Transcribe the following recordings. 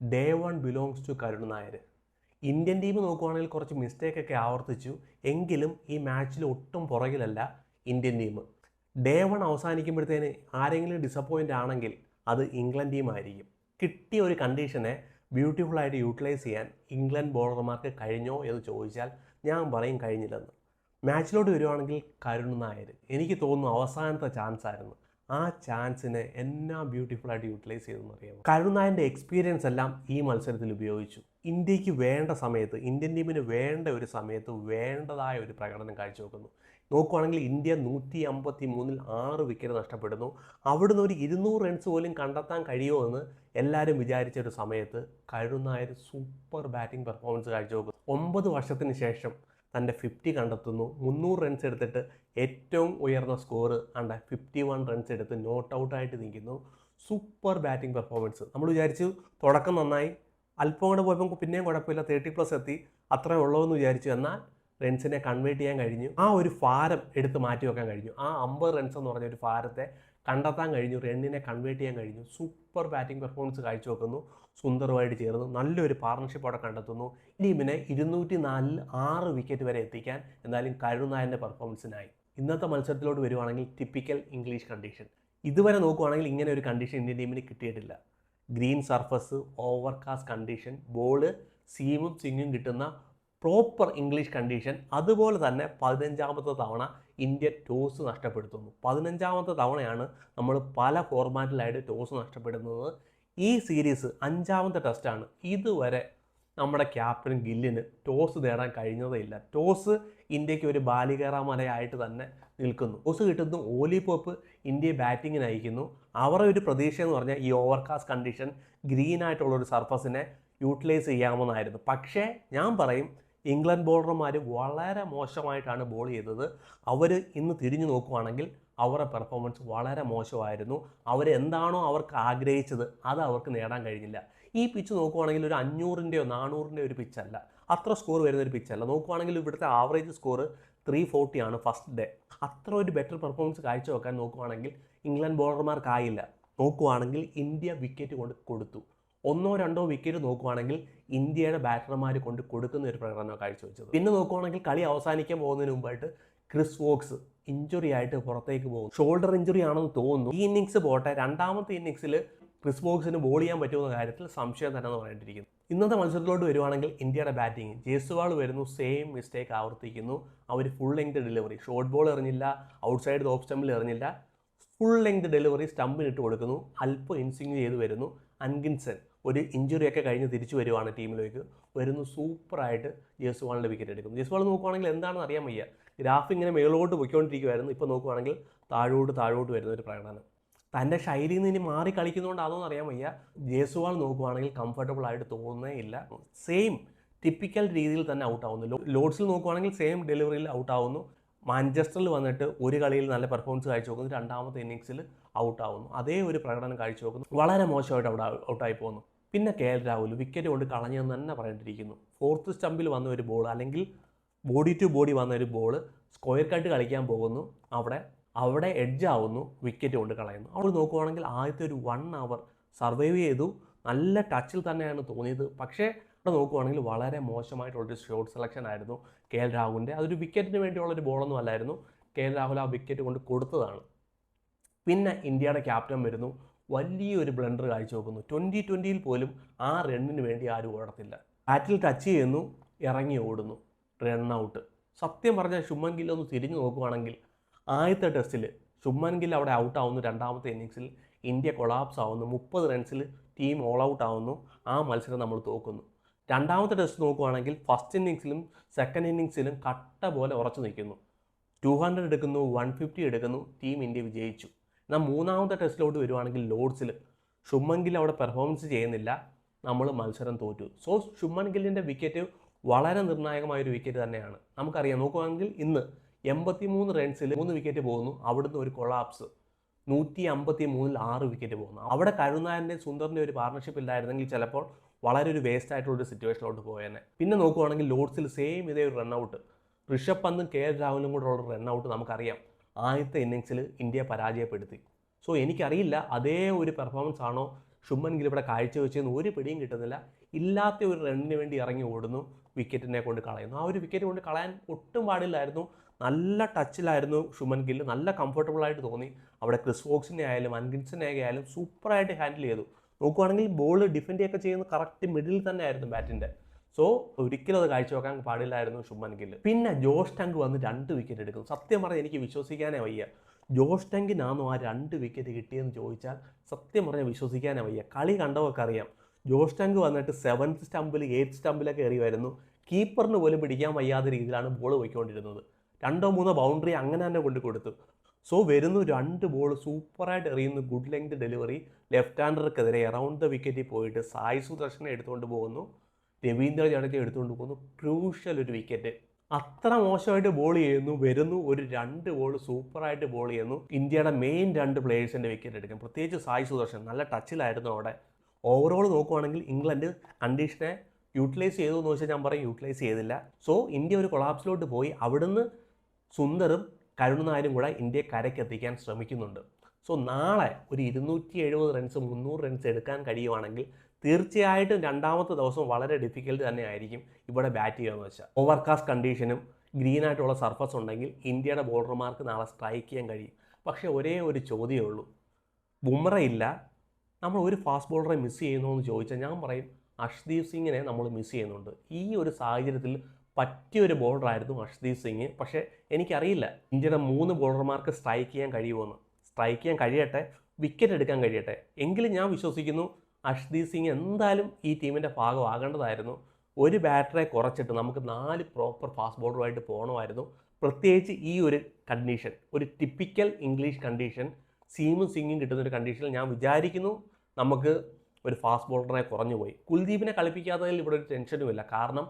Day one belongs to Karun Nair Indian team നോക്കുവാണെങ്കിൽ കുറച്ച് mistake ഒക്കെ ആവർത്തിച്ചു. എങ്കിലും ഈ മാച്ചിൽ ഒട്ടും പുറകിലല്ല ഇന്ത്യൻ ടീം ഡേ വൺ അവസാനിക്കുമ്പോഴത്തേന് ആരെങ്കിലും ഡിസപ്പോയിന്റ് ആണെങ്കിൽ അത് ഇംഗ്ലണ്ട് ടീം ആയിരിക്കും. കിട്ടിയ ഒരു കണ്ടീഷനെ ബ്യൂട്ടിഫുള്ളായിട്ട് യൂട്ടിലൈസ് ചെയ്യാൻ ഇംഗ്ലണ്ട് ബോളർമാർക്ക് കഴിഞ്ഞോ എന്ന് ചോദിച്ചാൽ ഞാൻ പറയും കഴിഞ്ഞില്ലെന്ന്. മാച്ചിലോട്ട് വരുവാണെങ്കിൽ കരുൺ നായർ എനിക്ക് തോന്നുന്നു അവസാനത്തെ ചാൻസ് ആയിരുന്നു. ആ ചാൻസിനെ എന്നാ ബ്യൂട്ടിഫുൾ ആയിട്ട് യൂട്ടിലൈസ് ചെയ്തെന്ന് അറിയാമോ? കരുണായന്റെ എക്സ്പീരിയൻസ് എല്ലാം ഈ മത്സരത്തിൽ ഉപയോഗിച്ചു. ഇന്ത്യയ്ക്ക് വേണ്ട സമയത്ത് ഇന്ത്യൻ ടീമിന് വേണ്ട ഒരു സമയത്ത് വേണ്ടതായ ഒരു പ്രകടനം കാഴ്ചവെക്കുന്നു. നോക്കുവാണെങ്കിൽ ഇന്ത്യ നൂറ്റി അമ്പത്തി മൂന്നിൽ ആറ് വിക്കറ്റ് നഷ്ടപ്പെടുന്നു. അവിടുന്ന് ഒരു ഇരുന്നൂറ് റൺസ് പോലും കണ്ടെത്താൻ കഴിയുമോ എന്ന് എല്ലാവരും വിചാരിച്ച ഒരു സമയത്ത് കരുണായർ സൂപ്പർ ബാറ്റിംഗ് പെർഫോമൻസ് കാഴ്ചവെക്കുന്നു. ഒമ്പത് വർഷത്തിന് ശേഷം തന്റെ ഫിഫ്റ്റി കണ്ടെത്തുന്നു. മുന്നൂറ് റൺസ് എടുത്തിട്ട് ഏറ്റവും ഉയർന്ന score and fifty one runs എടുത്ത് നോട്ട് ഔട്ടായിട്ട് നിൽക്കുന്നു. സൂപ്പർ ബാറ്റിംഗ് പെർഫോമൻസ് നമ്മൾ വിചാരിച്ചു തുടക്കം നന്നായി. അല്പം കൂടെ പോയപ്പോൾ പിന്നെയും കുഴപ്പമില്ല. തേർട്ടി പ്ലസ് എത്തി. അത്രേ ഉള്ളൂ എന്ന് വിചാരിച്ചു. എന്നാൽ റൺസിനെ കൺവേർട്ട് ചെയ്യാൻ കഴിഞ്ഞു. ആ ഒരു ഭാരം എടുത്ത് മാറ്റി വെക്കാൻ കഴിഞ്ഞു. ആ അമ്പത് റൺസ് എന്ന് പറഞ്ഞ ഒരു ഭാരത്തെ കണ്ടെത്താൻ കഴിഞ്ഞു. റണ്ണിനെ കൺവേർട്ട് ചെയ്യാൻ കഴിഞ്ഞു. സൂപ്പർ ബാറ്റിംഗ് പെർഫോമൻസ് കാഴ്ചവെക്കുന്നു സുന്ദറുമായിട്ട് ചേർന്ന് നല്ലൊരു പാർട്ണർഷിപ്പ് അവിടെ കണ്ടെത്തുന്നു. ടീമിനെ ഇരുന്നൂറ്റി നാലിൽ ആറ് വിക്കറ്റ് വരെ എത്തിക്കാൻ എന്തായാലും കരുണായന്റെ പെർഫോമൻസിനായി ഇന്നത്തെ മത്സരത്തിലോട്ട് വരുവാണെങ്കിൽ ടിപ്പിക്കൽ ഇംഗ്ലീഷ് കണ്ടീഷൻ ഇതുവരെ നോക്കുവാണെങ്കിൽ ഇങ്ങനെ ഒരു കണ്ടീഷൻ ഇന്ത്യൻ ടീമിന് കിട്ടിയിട്ടില്ല. Green surface overcast condition ball സീമും സിങ്ങും കിട്ടുന്ന പ്രോപ്പർ ഇംഗ്ലീഷ് കണ്ടീഷൻ അതുപോലെ തന്നെ പതിനഞ്ചാമത്തെ തവണ ഇന്ത്യ ടോസ് നഷ്ടപ്പെടുത്തുന്നു. പതിനഞ്ചാമത്തെ തവണയാണ് നമ്മൾ പല ഫോർമാറ്റിലായിട്ട് ടോസ് നഷ്ടപ്പെടുന്നത്. ഈ സീരീസ് അഞ്ചാമത്തെ ടെസ്റ്റാണ് ഇതുവരെ നമ്മുടെ ക്യാപ്റ്റൻ ഗില്ലിന് ടോസ് നേടാൻ കഴിഞ്ഞതേയില്ല. ടോസ് ഇന്ത്യയ്ക്ക് ഒരു ബാലികേറാമലയായിട്ട് തന്നെ നിൽക്കുന്നു. ടോസ് കിട്ടുന്നു ഓലി പോപ്പ് ഇന്ത്യയെ ബാറ്റിങ്ങിന് അയക്കുന്നു. അവരുടെ ഒരു പ്രതീക്ഷ എന്ന് പറഞ്ഞാൽ ഈ ഓവർകാസ്റ്റ് കണ്ടീഷൻ ഗ്രീൻ ആയിട്ടുള്ള ഒരു സർഫസിനെ യൂട്ടിലൈസ് ചെയ്യാമെന്നായിരുന്നു. പക്ഷേ ഞാൻ പറയും ഇംഗ്ലണ്ട് ബോളർമാർ വളരെ മോശമായിട്ടാണ് ബോൾ ചെയ്തത്. അവർ ഇന്ന് തിരിഞ്ഞു നോക്കുവാണെങ്കിൽ അവരുടെ പെർഫോമൻസ് വളരെ മോശമായിരുന്നു. അവരെന്താണോ അവർക്ക് ആഗ്രഹിച്ചത് അത് അവർക്ക് നേടാൻ കഴിഞ്ഞില്ല. ഈ പിച്ച് നോക്കുവാണെങ്കിൽ ഒരു അഞ്ഞൂറിന്റെയോ നാനൂറിന്റെയോ ഒരു പിച്ചല്ല അത്ര സ്കോർ വരുന്ന ഒരു പിച്ചല്ല നോക്കുവാണെങ്കിൽ ഇവിടുത്തെ ആവറേജ് സ്കോർ ത്രീ ഫോർട്ടിയാണ് ഫസ്റ്റ് ഡേ അത്ര ഒരു ബെറ്റർ പെർഫോമൻസ് കാഴ്ചവെക്കാൻ നോക്കുവാണെങ്കിൽ ഇംഗ്ലണ്ട് ബോളർമാർക്കായില്ല നോക്കുവാണെങ്കിൽ ഇന്ത്യ വിക്കറ്റ് കൊണ്ട് കൊടുത്തു. ഒന്നോ രണ്ടോ വിക്കറ്റ് നോക്കുവാണെങ്കിൽ ഇന്ത്യയുടെ ബാറ്റർമാർ കൊണ്ട് കൊടുക്കുന്ന ഒരു പ്രകടനം കാഴ്ചവെച്ചത്. പിന്നെ നോക്കുവാണെങ്കിൽ കളി അവസാനിക്കാൻ പോകുന്നതിന് മുമ്പായിട്ട് ക്രിസ് വോക്സ് ഇഞ്ചുറി ആയിട്ട് പുറത്തേക്ക് പോകും ഷോൾഡർ ഇഞ്ചുറി ആണെന്ന് തോന്നുന്നു. ഈ ഇന്നിങ്സ് പോട്ടെ രണ്ടാമത്തെ ഇന്നിങ്സിൽ ക്രിസ് വോക്സിന് ബോൾ ചെയ്യാൻ പറ്റുമെന്ന കാര്യത്തിൽ സംശയം തന്നെ പറഞ്ഞിട്ടിരിക്കുന്നു ഇന്നത്തെ മത്സരത്തിലോട്ട് വരുവാണെങ്കിൽ ഇന്ത്യയുടെ ബാറ്റിംഗ് ജയ്സ്വാൾ വരുന്നു സെയിം മിസ്റ്റേക്ക് ആവർത്തിക്കുന്നു. അവർ full length delivery short ball എറിഞ്ഞില്ല outside off സ്റ്റമ്പിൽ എറിഞ്ഞില്ല. ഫുൾ ലെങ്ത് ഡെലിവറി സ്റ്റമ്പിനിട്ട് കൊടുക്കുന്നു. അല്പം ഇൻസിങ് ചെയ്ത് വരുന്നു. അൻകിൻസൺ ഒരു ഇഞ്ചുറിയൊക്കെ കഴിഞ്ഞ് തിരിച്ചു വരുവാണ് ടീമിലേക്ക് വരുന്നു സൂപ്പറായിട്ട് ജയ്സ്വാളിന്റെ വിക്കറ്റ് എടുക്കും ജേസ്വാൾ നോക്കുവാണെങ്കിൽ എന്താണെന്ന് അറിയാൻ വയ്യ. ഗ്രാഫ് ഇങ്ങനെ മേളോട്ട് പൊയ്ക്കൊണ്ടിരിക്കുമായിരുന്നു ഇപ്പോൾ നോക്കുവാണെങ്കിൽ താഴോട്ട് താഴോട്ട് വരുന്ന ഒരു പ്രകടനം. തന്റെ ശൈലിയിൽ നിന്ന് ഇനി മാറി കളിക്കുന്നതുകൊണ്ടാണോ എന്ന് അറിയാൻ വയ്യ. ജേസുവാൾ നോക്കുവാണെങ്കിൽ കംഫർട്ടബിൾ ആയിട്ട് തോന്നുന്നേ ഇല്ല. സെയിം ടിപ്പിക്കൽ രീതിയിൽ തന്നെ ഔട്ട് ആവുന്നു. ലോഡ്സിൽ നോക്കുവാണെങ്കിൽ സെയിം ഡെലിവറിയിൽ ഔട്ട് ആവുന്നു. മാഞ്ചസ്റ്ററിൽ വന്നിട്ട് ഒരു കളിയിൽ നല്ല പെർഫോമൻസ് കാഴ്ചവെക്കുന്നു രണ്ടാമത്തെ ഇന്നിങ്സിൽ ഔട്ട് ആവുന്നു. അതേ ഒരു പ്രകടനം കാഴ്ചവെക്കുന്നു വളരെ മോശമായിട്ട് അവിടെ ഔട്ടായി പോകുന്നു പിന്നെ കെ എൽ രാഹുൽ വിക്കറ്റ് കൊണ്ട് കളഞ്ഞെന്ന് തന്നെ പറഞ്ഞിട്ടിരിക്കുന്നു ഫോർത്ത് സ്റ്റമ്പിൽ വന്ന ഒരു ബോൾ അല്ലെങ്കിൽ ബോഡി ടു ബോഡി വന്ന ഒരു ബോൾ സ്ക്വയർ കട്ട് കളിക്കാൻ പോകുന്നു. അവിടെ അവിടെ എഡ്ജ് ആവുന്നു വിക്കറ്റ് കൊണ്ട് കളയുന്നു. അവിടെ നോക്കുവാണെങ്കിൽ ആദ്യത്തെ ഒരു വൺ അവർ സർവൈവ് ചെയ്തു. നല്ല ടച്ചിൽ തന്നെയാണ് തോന്നിയത്. പക്ഷേ അവിടെ നോക്കുവാണെങ്കിൽ വളരെ മോശമായിട്ടുള്ളൊരു ഷോട്ട് സെലക്ഷൻ ആയിരുന്നു കെ എൽ രാഹുലിന്റെ. അതൊരു വിക്കറ്റിന് വേണ്ടിയുള്ളൊരു ബോളൊന്നും അല്ലായിരുന്നു. കെ എൽ രാഹുൽ ആ വിക്കറ്റ് കൊണ്ട് കൊടുത്തതാണ്. പിന്നെ ഇന്ത്യയുടെ ക്യാപ്റ്റൻ വരുന്നു. വലിയൊരു ബ്ലണ്ടർ കാഴ്ചവെക്കുന്നു ട്വന്റി ട്വന്റിയിൽ പോലും ആ റണ്ണിന് വേണ്ടി ആരും ഓടത്തില്ല. ബാറ്റിൽ ടച്ച് ചെയ്യുന്നു ഇറങ്ങി ഓടുന്നു. റൺ ഔട്ട് സത്യം പറഞ്ഞാൽ ശുമൻ ഗിൽ ഒന്ന് തിരിഞ്ഞു നോക്കുവാണെങ്കിൽ ആദ്യത്തെ ടെസ്റ്റിൽ ശുമൻ ഗിൽ അവിടെ ഔട്ട് ആവുന്നു രണ്ടാമത്തെ ഇന്നിങ്സിൽ ഇന്ത്യ കൊളാപ്സ് ആവുന്നു. മുപ്പത് റൺസിൽ ടീം ഓൾ ഔട്ട് ആവുന്നു. ആ മത്സരം നമ്മൾ തോക്കുന്നു. രണ്ടാമത്തെ ടെസ്റ്റ് നോക്കുവാണെങ്കിൽ ഫസ്റ്റ് ഇന്നിങ്സിലും സെക്കൻഡ് ഇന്നിങ്സിലും കട്ട പോലെ ഉറച്ചു നിൽക്കുന്നു. ടു ഹൺഡ്രഡ് എടുക്കുന്നു വൺ ഫിഫ്റ്റി എടുക്കുന്നു ടീം ഇന്ത്യ വിജയിച്ചു. എന്നാൽ മൂന്നാമത്തെ ടെസ്റ്റിലോട്ട് വരുവാണെങ്കിൽ ലോഡ്സിൽ ശുഭൻ അവിടെ പെർഫോമൻസ് ചെയ്യുന്നില്ല. നമ്മൾ മത്സരം തോറ്റു. സോ ശുഭൻ വിക്കറ്റ് വളരെ നിർണായകമായ ഒരു വിക്കറ്റ് തന്നെയാണ്. നമുക്കറിയാം നോക്കുകയാണെങ്കിൽ ഇന്ന് എൺപത്തി മൂന്ന് റൺസിൽ മൂന്ന് വിക്കറ്റ് പോകുന്നു. അവിടുന്ന് ഒരു കൊളാപ്സ് നൂറ്റി അമ്പത്തി മൂന്നിൽ ആറ് വിക്കറ്റ് പോകുന്നു. അവിടെ കരുണാരന്റെ സുന്ദറിന്റെ ഒരു പാർട്ണർഷിപ്പ് ഇല്ലായിരുന്നെങ്കിൽ ചിലപ്പോൾ വളരെ ഒരു വേസ്റ്റ് ആയിട്ടുള്ള ഒരു സിറ്റുവേഷനിലോട്ട് പോയേനെ. പിന്നെ നോക്കുവാണെങ്കിൽ ലോഡ്സിൽ സെയിം ഇതേ ഒരു റണ്ണൗട്ട് ഋഷഭ് പന്തും കെ എൽ രാഹുലും കൂടെ ഉള്ള റണ്ണൗട്ട് നമുക്കറിയാം. ആദ്യത്തെ ഇന്നിങ്സിൽ ഇന്ത്യ പരാജയപ്പെടുത്തി. സോ എനിക്കറിയില്ല അതേ ഒരു പെർഫോമൻസ് ആണോ ശുഭൻ ഗിൽ ഇവിടെ കാഴ്ചവെച്ചെന്ന് ഒരു പിടിയും കിട്ടുന്നില്ല. ഇല്ലാത്ത ഒരു റണ്ണിന് വേണ്ടി ഇറങ്ങി ഓടുന്നു വിക്കറ്റിനെ കൊണ്ട് കളയുന്നു. ആ ഒരു വിക്കറ്റ് കൊണ്ട് കളയാൻ ഒട്ടും പാടില്ലായിരുന്നു. നല്ല ടച്ചിലായിരുന്നു ശുഭൻ ഗിൽ. നല്ല കംഫർട്ടബിൾ ആയിട്ട് തോന്നി. അവിടെ ക്രിസ് വോക്സിനെ ആയാലും അൻഗിൻസിനെ ആയാലും സൂപ്പറായിട്ട് ഹാൻഡിൽ ചെയ്തു. നോക്കുവാണെങ്കിൽ ബോൾ ഡിഫെൻഡ് ഒക്കെ ചെയ്യുന്ന കറക്റ്റ് മിഡിൽ തന്നെ ആയിരുന്നു ബാറ്റിന്റെ സോ ഒരിക്കലും അത് കാഴ്ചവെക്കാൻ പാടില്ലായിരുന്നു ശുഭൻ ഗിൽ. പിന്നെ ജോഷ് ടങ്ക് വന്ന് രണ്ട് വിക്കറ്റ് എടുക്കുന്നു സത്യം പറഞ്ഞാൽ എനിക്ക് വിശ്വസിക്കാനേ വയ്യ. ജോഷ് ടങ്കിനാണോ ആ രണ്ട് വിക്കറ്റ് കിട്ടിയെന്ന് ചോദിച്ചാൽ സത്യം പറഞ്ഞാൽ വിശ്വസിക്കാനേ വയ്യ. കളി കണ്ടവർക്ക് അറിയാം. ജോഷ് ടങ്ക് വന്നിട്ട് സെവൻത്ത് സ്റ്റമ്പിൽ എയ്ത്ത് സ്റ്റമ്പിലൊക്കെ എറിയുമായിരുന്നു കീപ്പറിന് പോലും പിടിക്കാൻ വയ്യാത്ത രീതിയിലാണ് ബോൾ പോയിക്കൊണ്ടിരുന്നത്. രണ്ടോ മൂന്നോ ബൗണ്ടറി അങ്ങനെ തന്നെ കൊണ്ട് കൊടുത്തു. സോ വരുന്നു രണ്ട് ബോൾ സൂപ്പറായിട്ട് എറിയുന്ന. ഗുഡ് ലെങ്ത് ഡെലിവറി ലെഫ്റ്റ് ഹാൻഡർക്കെതിരെ എറൗണ്ട് ദ വിക്കറ്റിൽ പോയിട്ട് സായി സുദർശനെ എടുത്തുകൊണ്ട് പോകുന്നു. രവീന്ദ്ര ജഡേജ എടുത്തുകൊണ്ട് പോകുന്നു. ക്രൂഷ്യൽ ഒരു വിക്കറ്റ് അത്ര മോശമായിട്ട് ബോൾ ചെയ്യുന്നു. വരുന്നു. ഒരു രണ്ട് ബോൾ സൂപ്പറായിട്ട് ബോൾ ചെയ്യുന്നു. ഇന്ത്യയുടെ മെയിൻ രണ്ട് പ്ലേയേഴ്സിന്റെ വിക്കറ്റ് എടുക്കും പ്രത്യേകിച്ച് സായി സുദർശൻ നല്ല ടച്ചിലായിരുന്നു അവിടെ. ഓവറോൾ നോക്കുവാണെങ്കിൽ ഇംഗ്ലണ്ട് കണ്ടീഷനെ യൂട്ടിലൈസ് ചെയ്തു എന്ന് വെച്ചാൽ ഞാൻ പറയും യൂട്ടിലൈസ് ചെയ്തില്ല. സോ ഇന്ത്യ ഒരു കൊളാപ്സിലോട്ട് പോയി. അവിടുന്ന് സുന്ദറും കരുണനായരും കൂടെ ഇന്ത്യയെ കരയ്ക്കെത്തിക്കാൻ ശ്രമിക്കുന്നുണ്ട്. സോ നാളെ ഒരു ഇരുന്നൂറ്റി എഴുപത് റൺസ് മുന്നൂറ് റൺസ് എടുക്കാൻ കഴിയുവാണെങ്കിൽ തീർച്ചയായിട്ടും രണ്ടാമത്തെ ദിവസം വളരെ ഡിഫിക്കൽട്ട് തന്നെ ആയിരിക്കും ഇവിടെ ബാറ്റ് ചെയ്യുകയെന്ന് വെച്ചാൽ. ഓവർകാസ്റ്റ് കണ്ടീഷനും ഗ്രീൻ ആയിട്ടുള്ള സർഫസ് ഉണ്ടെങ്കിൽ ഇന്ത്യയുടെ ബോളർമാർക്ക് നാളെ സ്ട്രൈക്ക് ചെയ്യാൻ കഴിയും. പക്ഷേ ഒരേ ഒരു ചോദ്യമേ ഉള്ളൂ. ബുംറ ഇല്ല. നമ്മൾ ഒരു ഫാസ്റ്റ് ബോളറെ മിസ് ചെയ്യുന്നു എന്ന് ചോദിച്ചാൽ ഞാൻ പറയും അഷ്ദീപ് സിംഗിനെ നമ്മൾ മിസ് ചെയ്യുന്നുണ്ട്. ഈ ഒരു സാഹചര്യത്തിൽ പറ്റിയൊരു ബോളറായിരുന്നു അഷ്ദീപ് സിംഗ്. പക്ഷേ എനിക്കറിയില്ല ഇന്ത്യയുടെ മൂന്ന് ബോളർമാർക്ക് സ്ട്രൈക്ക് ചെയ്യാൻ കഴിയുമെന്ന് സ്ട്രൈക്ക് ചെയ്യാൻ കഴിയട്ടെ വിക്കറ്റ് എടുക്കാൻ കഴിയട്ടെ. എങ്കിലും ഞാൻ വിശ്വസിക്കുന്നു അഷ്ദീപ് സിംഗ് എന്തായാലും ഈ ടീമിന്റെ ഭാഗമാകേണ്ടതായിരുന്നു. ഒരു ബാറ്ററെ കുറച്ചിട്ട് നമുക്ക് നാല് പ്രോപ്പർ ഫാസ്റ്റ് ബോളറുമായിട്ട് പോകണമായിരുന്നു. പ്രത്യേകിച്ച് ഈ ഒരു കണ്ടീഷൻ ഒരു ടിപ്പിക്കൽ ഇംഗ്ലീഷ് കണ്ടീഷൻ സീമും സിംഗും കിട്ടുന്ന ഒരു കണ്ടീഷനിൽ ഞാൻ വിചാരിക്കുന്നു നമുക്ക് ഒരു ഫാസ്റ്റ് ബോളറിനെ കുറഞ്ഞു പോയി. കുൽദീപിനെ കളിപ്പിക്കാത്തതിൽ ഇവിടെ ഒരു ടെൻഷനുമില്ല കാരണം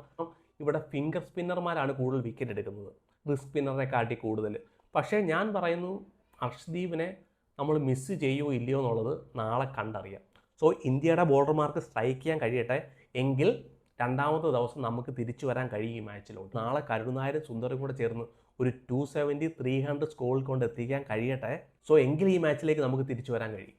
ഇവിടെ ഫിംഗർ സ്പിന്നർമാരാണ് കൂടുതൽ വിക്കറ്റ് എടുക്കുന്നത്. റിസ്ക് സ്പിന്നറിനെ കാട്ടി കൂടുതൽ. പക്ഷേ ഞാൻ പറയുന്നു അർഷ്ദീപിനെ നമ്മൾ മിസ്സ് ചെയ്യുമോ ഇല്ലയോ എന്നുള്ളത് നാളെ കണ്ടറിയാം. സോ ഇന്ത്യയുടെ ബോളർമാർക്ക് സ്ട്രൈക്ക് ചെയ്യാൻ കഴിയട്ടെ എങ്കിൽ രണ്ടാമത്തെ ദിവസം നമുക്ക് തിരിച്ചു വരാൻ കഴിയും ഈ മാച്ചിലോട്ട് നാളെ കരുണായരും സുന്ദറും കൂടെ ചേർന്ന് ഒരു ടു സെവന്റി ത്രീ ഹൺഡ്രഡ് സ്കോറിൽ കൊണ്ട് എത്തിക്കാൻ കഴിയട്ടെ. സോ എങ്കിൽ ഈ മാച്ചിലേക്ക് നമുക്ക് തിരിച്ചു വരാൻ കഴിയും.